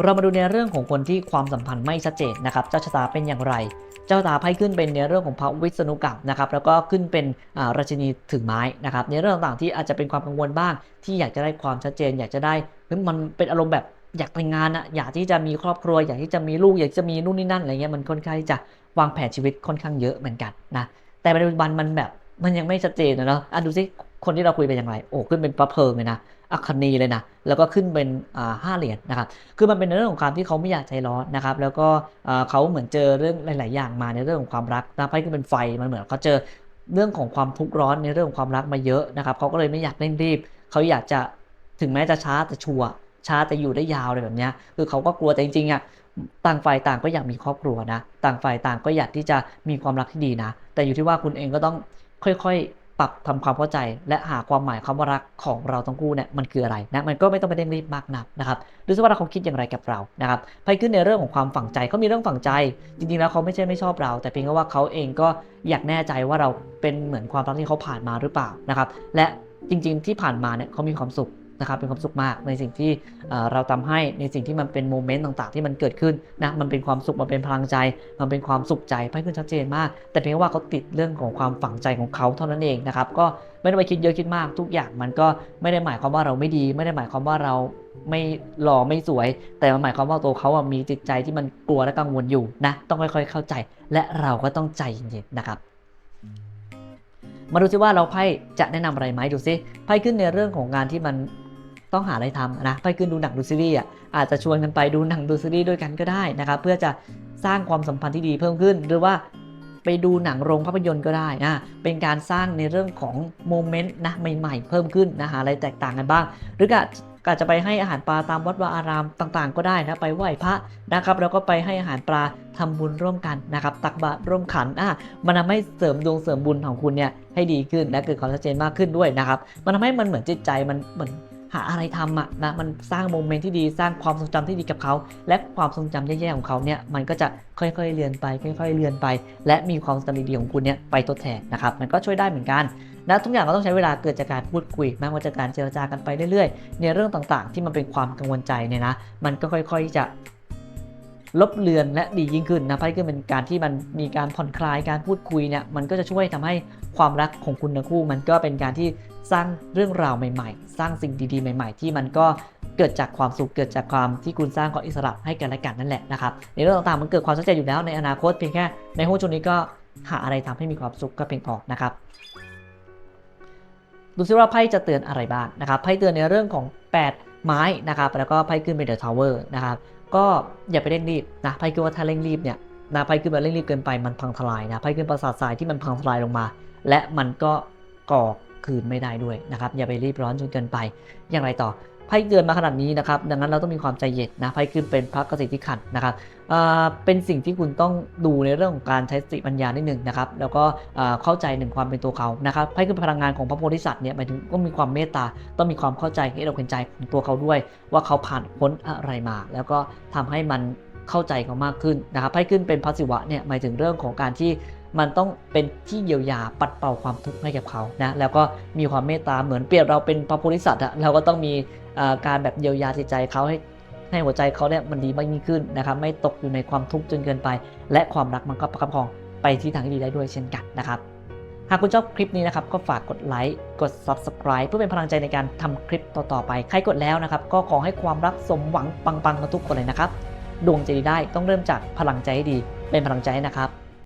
เรามาดูในเรื่องของคนที่ความสัมพันธ์ไม่ชัดเจนนะครับ เจ้าชะตาเป็นอย่างไร เจ้าชะตาไพ่ขึ้นเป็นในเรื่องของพระวิษณุกรรมนะครับ แล้วก็ขึ้นเป็นอ่าราชินีถือไม้นะครับ ในเรื่องต่างๆที่อาจจะเป็นความกังวลบ้าง ที่อยากจะได้ความชัดเจน อยากจะได้เฮ้ยมันเป็นอารมณ์แบบอยากแต่งงานอะอยากที่จะมีครอบครัว อยากที่จะมีลูก อยากจะมีนู่นนี่นั่นอะไรเงี้ย มันค่อนข้างที่จะวางแผนชีวิตค่อนข้างเยอะเหมือนกันนะ แต่ปัจจุบันมันแบบมันยังไม่ชัดเจนนะเนาะอะดูสิ คนที่เราคุยเป็นอย่างไร โอ้ขึ้นเป็นพระเพลิงเลยนะอัคนีเลยนะ แล้วก็ขึ้นเป็นห้าเหรียญนะครับ คือมันเป็นในเรื่องของการที่เขาไม่อยากใจร้อนนะครับ แล้วก็เขาเหมือนเจอเรื่องหลาย ๆ อย่างมาในเรื่องของความรักนะไพ่ขึ้นเป็นไฟ มันเหมือนเขาเจอเรื่องของความทุกข์ร้อนในเรื่องของความรักมาเยอะนะครับ เขาก็เลยไม่อยากเร่งรีบ เขาอยากจะถึงแม้จะช้าแต่ชัวร์ ช้าแต่อยู่ได้ยาวอะไรแบบนี้ คือเขาก็กลัวแต่จริง ๆ อะ ต่างฝ่ายต่างก็อยากมีครอบครัวนะ ต่างฝ่ายต่างก็อยากที่จะมีความรักที่ดีนะ แต่อยู่ที่ว่าคุณเองก็ต้องค่อย ๆ รับทำความเข้าใจ และหาความหมายคำว่ารักของเราทั้งคู่เนี่ยมันคืออะไรนะมันก็ไม่ต้องไปเร่งรีบมากนักนะครับดูซิว่าเราเขาคิดอย่างไรกับเรานะครับไปขึ้นในเรื่องของความฝังใจเขามีเรื่องฝังใจ จริงๆแล้วเขาไม่ใช่ไม่ชอบเรา แต่เพียงแค่ว่าเขาเองก็อยากแน่ใจว่าเราเป็นเหมือนความรักที่เขาผ่านมาหรือเปล่านะครับและจริง ๆ ที่ผ่านมาเนี่ยเขามีความสุข นะครับเป็นความสุขมากในสิ่งที่เราทำให้ในสิ่งที่มันเป็นโมเมนต์ต่างๆ ที่มันเกิดขึ้นนะมันเป็นความสุขมันเป็นพลังใจ มันเป็นความสุขใจไพ่ขึ้นชัดเจนมาก แต่เพียงว่าเขาติดเรื่องของความฝังใจของเขาเท่านั้นเองนะครับก็ไม่ได้ไปคิดเยอะคิดมาก ทุกอย่างมันก็ไม่ได้หมายความว่าเราไม่ดี ไม่ได้หมายความว่าเราไม่หล่อไม่สวย แต่มันหมายความว่าตัวเขาอะมีจิตใจที่มันกลัวและกังวลอยู่นะต้องค่อยๆเข้าใจ และเราก็ต้องใจเย็นๆนะครับมาดูซิว่าเราไพ่จะแนะนำอะไรไหมดูซิไพ่ขึ้นในเรื่องของงานที่มัน ต้องหาอะไรทำนะไพ่ขึ้นดูหนังดูซีรีส์อะอาจจะชวนกันไปดูหนังดูซีรีส์ด้วยกันก็ได้นะครับเพื่อจะสร้างความสัมพันธ์ที่ดีเพิ่มขึ้น หรือว่าไปดูหนังโรงภาพยนตร์ก็ได้นะ เป็นการสร้างในเรื่องของโมเมนต์นะใหม่ๆ เพิ่มขึ้นนะหาอะไรแตกต่างกันบ้าง หรือก็อาจจะไปให้อาหารปลาตามวัดวาอารามต่างๆ ก็ได้นะไปไหว้พระนะครับ แล้วก็ไปให้อาหารปลาทำบุญร่วมกันนะครับตักบาตรร่วมขันอะมันทำให้เสริมดวงเสริมบุญของคุณเนี่ยให้ดีขึ้นและเกิดความชัดเจนมากขึ้นด้วยนะครับ มันทำให้มันเหมือนจิตใจมันเหมือน หาอะไรทำอะนะมันสร้างโมเมนต์ที่ดีสร้างความทรงจำที่ดีกับเขา และความทรงจำแย่ๆของเขาเนี่ยมันก็จะค่อยๆเลือนไป ค่อย ๆเลือนไป และมีความทรงจำดีๆของคุณเนี่ยไปทดแทนนะครับมันก็ช่วยได้เหมือนกันนะทุกอย่างก็ต้องใช้เวลาเกิดจากการพูดคุยไม่ว่าจากการเจรจากันไปเรื่อยๆ ในเรื่องต่างๆ ที่มันเป็นความกังวลใจเนี่ยนะมันก็ค่อยๆจะลบเลือนและดียิ่งขึ้นนะไพ่ก็เป็นการที่มันมีการผ่อนคลายการพูดคุยเนี่ยมันก็จะช่วยทำให้ความรักของคุณทั้งคู่ มันก็เป็นการที่ สร้างเรื่องราวใหม่ๆ สร้างสิ่งดีๆ ใหม่ ๆ ที่มันก็เกิดจากความสุขเกิดจากความที่คุณสร้างความอิสระให้กันและกันนั่นแหละนะครับในเรื่องต่างๆมันเกิดความชัดเจนอยู่แล้วในอนาคตเพียงแค่ในห้วงช่วงนี้ก็หาอะไรทำให้มีความสุขก็เพียงพอนะครับดูซิว่าไพ่จะเตือนอะไรบ้างนะครับไพ่เตือนในเรื่องของ 8 ไม้นะครับแล้วก็ไพ่ขึ้นเป็นเดอะทาวเวอร์นะครับก็อย่าไปเร่งรีบนะไพ่คิดว่าถ้าเร่งรีบเนี่ยนะไพ่ขึ้นมาเร่งรีบเกินไปมันพังทลายนะไพ่ขึ้นปราสาททรายที่มันพังทลายลงมา และมันก็ก่อ คืนไม่ได้ด้วยนะครับ อย่าไปรีบร้อนจนเกินไป อย่างไรต่อไพ่เตือนมาขนาดนี้นะครับ ดังนั้นเราต้องมีความใจเย็นนะไพ่ขึ้นเป็นพระกสิทธิขันนะครับเป็นสิ่งที่คุณต้องดูในเรื่องของการใช้สติปัญญานิดหนึ่งนะครับ แล้วก็เข้าใจหนึ่งความเป็นตัวเขานะครับไพ่คือพลังงานของพระโพธิสัตว์เนี่ยหมายถึงต้องมีความเมตตา ต้องมีความเข้าใจให้เราเห็นใจของตัวเขาด้วย ว่าเขาผ่านพ้นอะไรมา แล้วก็ทำให้มันเข้าใจเขามากขึ้นนะครับไพ่ขึ้นเป็นพระศิวะเนี่ยหมายถึงเรื่องของการที่ มันต้องเป็นที่เยียวยาปัดเป่าความทุกข์ให้กับเขานะแล้วก็มีความเมตตาเหมือนเปรียบเราเป็นพระโพธิสัตว์อะเราก็ต้องมีการแบบเยียวยาจิตใจเขาให้ให้หัวใจเขาเนี่ยมันดีมากยิ่งขึ้นนะครับไม่ตกอยู่ในความทุกข์จนเกินไป และความรักมันก็ประคับประคองไปที่ทางที่ดีได้ด้วยเช่นกันนะครับหากคุณชอบคลิปนี้นะครับก็ฝากกดไลค์กด Subscribe เพื่อเป็นพลังใจในการทำคลิปต่อๆไป ใครกดแล้วนะครับ ก็ขอให้ความรักสมหวังปังๆกันทุกคนเลยนะครับ ดวงใจดีได้ต้องเริ่มจากพลังใจให้ดีเป็นพลังใจนะครับ